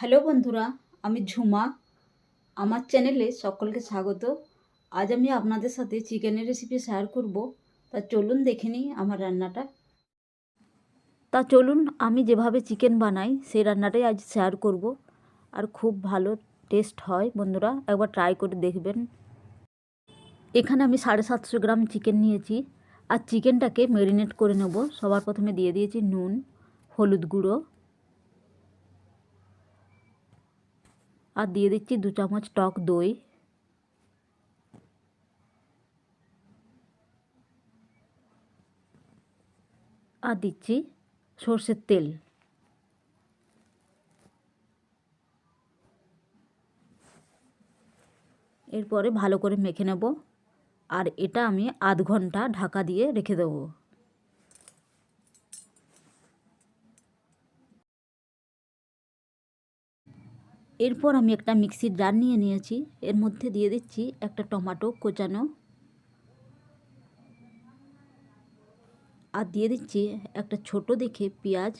Hello বন্ধুরা, আমি ঝুমা। আমার চ্যানেলে সকলকে স্বাগত। আজ আমি আপনাদের সাথে চিকেনের রেসিপি শেয়ার করব। তা চলুন দেখে নিই আমার রান্নাটা। তা চলুন, আমি যেভাবে চিকেন বানাই, সেই রান্নাটাই আজ শেয়ার করব। আর খুব ভালো টেস্ট হয় বন্ধুরা, একবার ট্রাই করে দেখবেন। এখানে আমি সাড়ে সাতশো গ্রাম চিকেন নিয়েছি। আর চিকেনটাকে ম্যারিনেট করে নেব। সবার প্রথমে দিয়ে দিয়েছি নুন, হলুদ গুঁড়ো আর দিয়ে দিচ্ছি দু চামচ টক দই। আর দিচ্ছি সর্ষের তেল। এরপরে ভালো করে মেখে নেব। আর এটা আমি আধ ঘণ্টা ঢাকা দিয়ে রেখে দেবো। এরপর আমি একটা মিক্সির জার নিয়ে নিয়েছি। এর মধ্যে দিয়ে দিচ্ছি একটা টমাটো কোচানো। আর দিয়ে দিচ্ছি একটা ছোট দেখে পেঁয়াজ।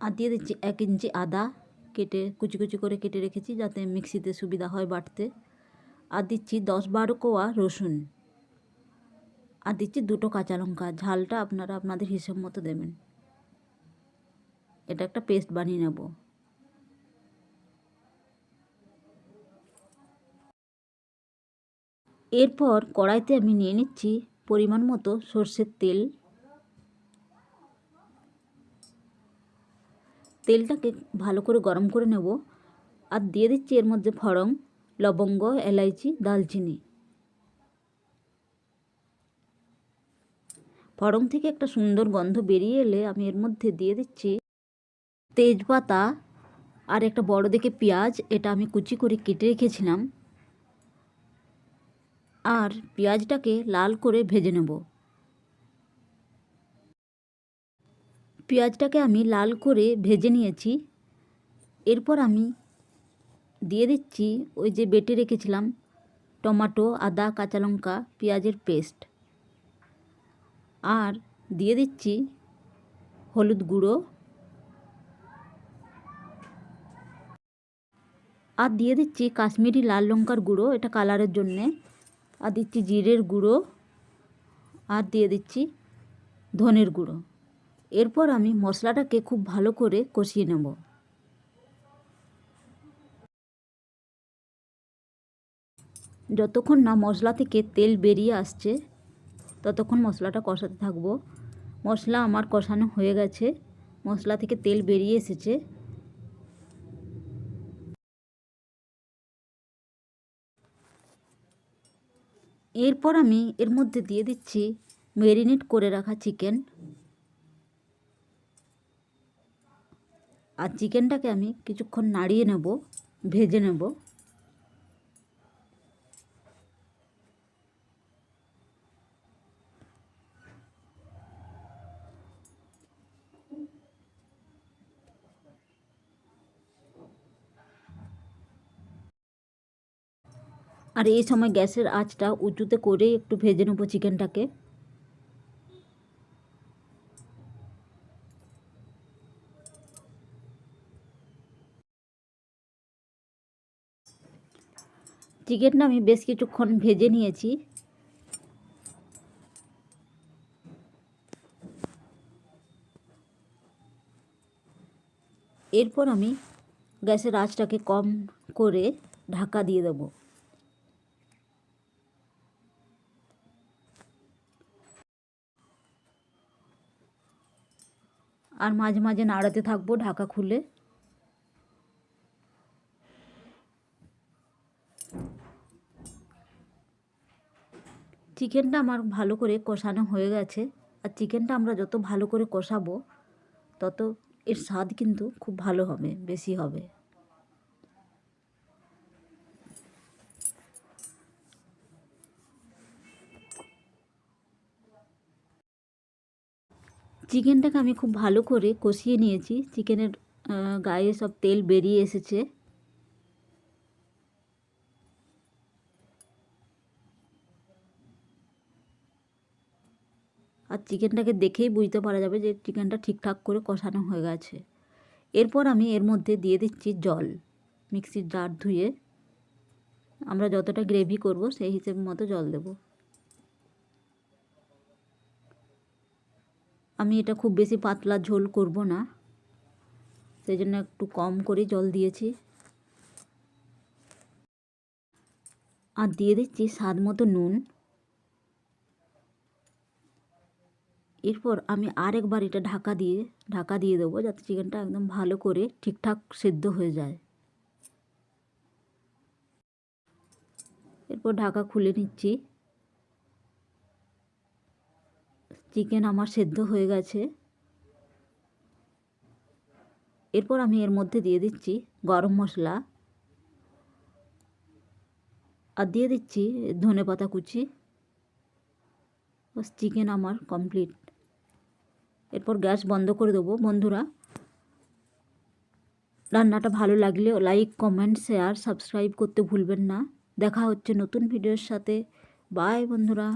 আর দিয়ে দিচ্ছি এক ইঞ্চি আদা কেটে কুচি কুচি করে কেটে রেখেছি যাতে মিক্সিতে সুবিধা হয় বাটতে। আর দিচ্ছি দশ বারো কোয়া রসুন। আর দিচ্ছি দুটো কাঁচা লঙ্কা। ঝালটা আপনারা আপনাদের হিসেব মতো দেবেন। এটা একটা পেস্ট বানিয়ে নেব। এরপর কড়াইতে আমি নিয়ে নিচ্ছি পরিমাণ মতো সর্ষের তেল। তেলটাকে ভালো করে গরম করে নেব। আর দিয়ে দিচ্ছি এর মধ্যে ফড়ং, লবঙ্গ, এলাইচি, দালচিনি। ফড়ং থেকে একটা সুন্দর গন্ধ বেরিয়ে এলে আমি এর মধ্যে দিয়ে দিচ্ছি তেজপাতা আর একটা বড় দেখে পেঁয়াজ, এটা আমি কুচি করে কেটে রেখেছিলাম। আর পেঁয়াজটাকে লাল করে ভেজে নেব। পেঁয়াজটাকে আমি লাল করে ভেজে নিয়েছি। এরপর আমি দিয়ে দিচ্ছি ওই যে বেটে রেখেছিলাম টমাটো, আদা, কাঁচা লঙ্কা, পেঁয়াজের পেস্ট। আর দিয়ে দিচ্ছি হলুদ গুঁড়ো। আর দিয়ে দিচ্ছি কাশ্মীরি লাল লঙ্কার গুঁড়ো, এটা কালারের জন্যে। আর দিচ্ছি জিরের গুঁড়ো। আর দিয়ে দিচ্ছি ধনের গুঁড়ো। এরপর আমি মশলাটাকে খুব ভালো করে কষিয়ে নেব। যতক্ষণ না মশলা থেকে তেল বেরিয়ে আসছে ততক্ষণ মশলাটা কষাতে থাকব। মশলা আমার কষানো হয়ে গেছে। মশলা থেকে তেল বেরিয়ে এসেছে। এরপর আমি এর মধ্যে দিয়ে দিচ্ছি ম্যারিনেট করে রাখা চিকেন। আর চিকেনটাকে আমি কিছুক্ষণ নাড়িয়ে নেব, ভেজে নেব। আর এই সময় গ্যাসের আঁচটা উঁচুতে করে একটু ভেজে নেব চিকেনটাকে। চিকেনটা আমি বেশ কিছুক্ষণ ভেজে নিয়েছি। এরপর আমি গ্যাসের আঁচটাকে কম করে ঢাকা দিয়ে দেবো। আর মাঝে মাঝে নাড়াতে থাকব ঢাকা খুলে। চিকেনটা আমার ভালো করে কষানো হয়ে গেছে। আর চিকেনটা আমরা যত ভালো করে কষাবো, তত এর স্বাদ কিন্তু খুব ভালো হবে, বেশি হবে। চিকেনটাকে আমি খুব ভালো করে কষিয়ে নিয়েছি। চিকেনের গায়ে সব তেল বেরিয়ে এসেছে। আর চিকেনটাকে দেখেই বুঝতে পারা যাবে যে চিকেনটা ঠিকঠাক করে কষানো হয়ে গেছে। এরপর আমি এর মধ্যে দিয়ে দিচ্ছি জল, মিক্সির জার ধুয়ে। আমরা যতটা গ্রেভি করব সেই হিসেব মতো জল দেব। আমি এটা খুব বেশি পাতলা ঝোল করব না। সেই জন্য একটু কম করে জল দিয়েছি। আর দিয়ে দিচ্ছি স্বাদ মতো নুন। এরপর আমি আরেকবার এটা ঢাকা দিয়ে ঢাকা দিয়ে দেবো যাতে চিকেনটা একদম ভালো করে ঠিকঠাক সেদ্ধ হয়ে যায়। এরপর ঢাকা খুলে নিচ্ছি। চিকেন আমার সেদ্ধ হয়ে গেছে। এরপর আমি এর মধ্যে দিয়ে দিচ্ছি গরম মশলা। আর দিয়ে দিচ্ছি ধনে পাতা কুচি। বাস চিকেন আমার কমপ্লিট এরপর গ্যাস বন্ধ করে দেবো। বন্ধুরা, রান্নাটা ভালো লাগলে লাইক কমেন্ট শেয়ার সাবস্ক্রাইব করতে ভুলবেন না। দেখা হচ্ছে নতুন ভিডিওর সাথে। বাই বন্ধুরা।